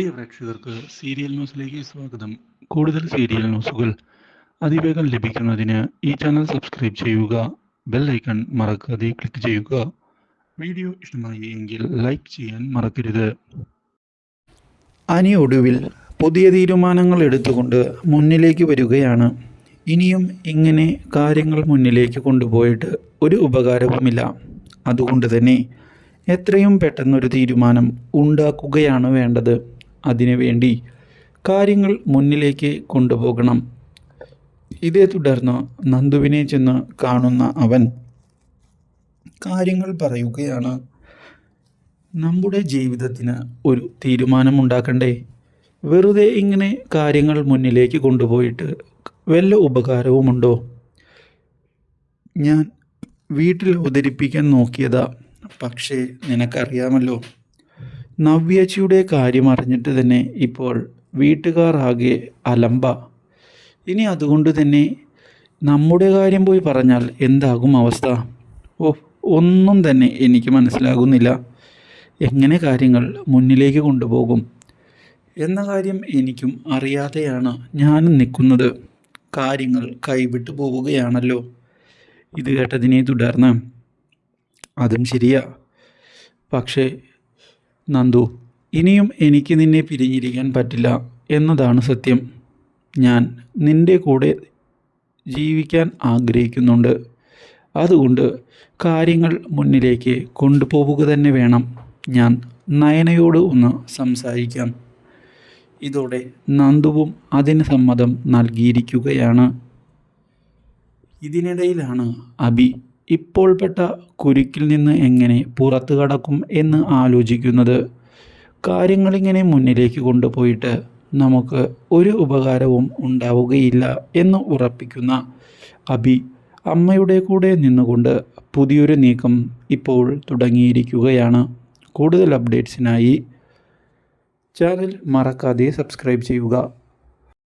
പ്രിയ പ്രേക്ഷകർക്ക് സീരിയൽ ന്യൂസിലേക്ക് സ്വാഗതം. കൂടുതൽ സീരിയൽ ന്യൂസുകൾ അതിവേഗം ലഭിക്കുന്നതിന് ഈ ചാനൽ സബ്സ്ക്രൈബ് ചെയ്യുക ബെൽ ഐക്കൺ മറക്കാതെ ക്ലിക്ക് ചെയ്യുക. വീഡിയോ ഇഷ്ടമായി എങ്കിൽ ലൈക്ക് ചെയ്യാൻ മറക്കരുത്. അനി ഒടുവിൽ പുതിയ തീരുമാനങ്ങൾ എടുത്തുകൊണ്ട് മുന്നിലേക്ക് വരികയാണ്. ഇനിയും ഇങ്ങനെ കാര്യങ്ങൾ മുന്നിലേക്ക് കൊണ്ടുപോയിട്ട് ഒരു ഉപകാരവുമില്ല. അതുകൊണ്ട് തന്നെ എത്രയും പെട്ടെന്നൊരു തീരുമാനം ഉണ്ടാക്കുകയാണ് വേണ്ടത്. അതിനുവേണ്ടി കാര്യങ്ങൾ മുന്നിലേക്ക് കൊണ്ടുപോകണം. ഇതേ തുടർന്ന് നന്ദുവിനെ ചെന്ന് കാണുന്ന അവൻ കാര്യങ്ങൾ പറയുകയാണ്. നമ്മുടെ ജീവിതത്തിന് ഒരു തീരുമാനമുണ്ടാക്കണ്ടേ? വെറുതെ ഇങ്ങനെ കാര്യങ്ങൾ മുന്നിലേക്ക് കൊണ്ടുപോയിട്ട് വല്ല ഉപകാരവുമുണ്ടോ? ഞാൻ വീട്ടിൽ അവതരിപ്പിക്കാൻ നോക്കിയതാ. പക്ഷേ നിനക്കറിയാമല്ലോ നവ്യച്ചിയുടെ കാര്യം അറിഞ്ഞിട്ട് തന്നെ ഇപ്പോൾ വീട്ടുകാർ ആകെ അലമ്പ. ഇനി അതുകൊണ്ട് തന്നെ നമ്മുടെ കാര്യം പോയി പറഞ്ഞാൽ എന്താകും അവസ്ഥ? ഓ ഒന്നും തന്നെ എനിക്ക് മനസ്സിലാകുന്നില്ല. എങ്ങനെ കാര്യങ്ങൾ മുന്നിലേക്ക് കൊണ്ടുപോകും? എന്ന കാര്യം എനിക്കും അറിയാതെയാണ് ഞാനും നിൽക്കുന്നത്. കാര്യങ്ങൾ കൈവിട്ടു പോവുകയാണല്ലോ. ഇത് കേട്ടതിനെ തുടർന്ന് അതും ശരിയാ. പക്ഷേ നന്ദു ഇനിയും എനിക്ക് നിന്നെ പിരിഞ്ഞിരിക്കാൻ പറ്റില്ല എന്നതാണ് സത്യം. ഞാൻ നിന്റെ കൂടെ ജീവിക്കാൻ ആഗ്രഹിക്കുന്നുണ്ട്. അതുകൊണ്ട് കാര്യങ്ങൾ മുന്നിലേക്ക് കൊണ്ടുപോവുക തന്നെ വേണം. ഞാൻ നയനയോട് ഒന്ന് സംസാരിക്കാം. ഇതോടെ നന്ദുവും അതിന് സമ്മതം നൽകിയിരിക്കുകയാണ്. ഇതിനിടയിലാണ് അബി ഇപ്പോൾ പെട്ട കുരുക്കിൽ നിന്ന് എങ്ങനെ പുറത്തു കടക്കും എന്ന് ആലോചിക്കുന്നത്? കാര്യങ്ങളിങ്ങനെ മുന്നിലേക്ക് കൊണ്ടുപോയിട്ട് നമുക്ക് ഒരു ഉപകാരവും ഉണ്ടാവുകയില്ല എന്ന് ഉറപ്പിക്കുന്ന അബി അമ്മയുടെ കൂടെ നിന്നുകൊണ്ട് പുതിയൊരു നീക്കം ഇപ്പോൾ തുടങ്ങിയിരിക്കുകയാണ്. കൂടുതൽ അപ്ഡേറ്റ്സിനായി ചാനൽ മറക്കാതെ സബ്സ്ക്രൈബ് ചെയ്യുക.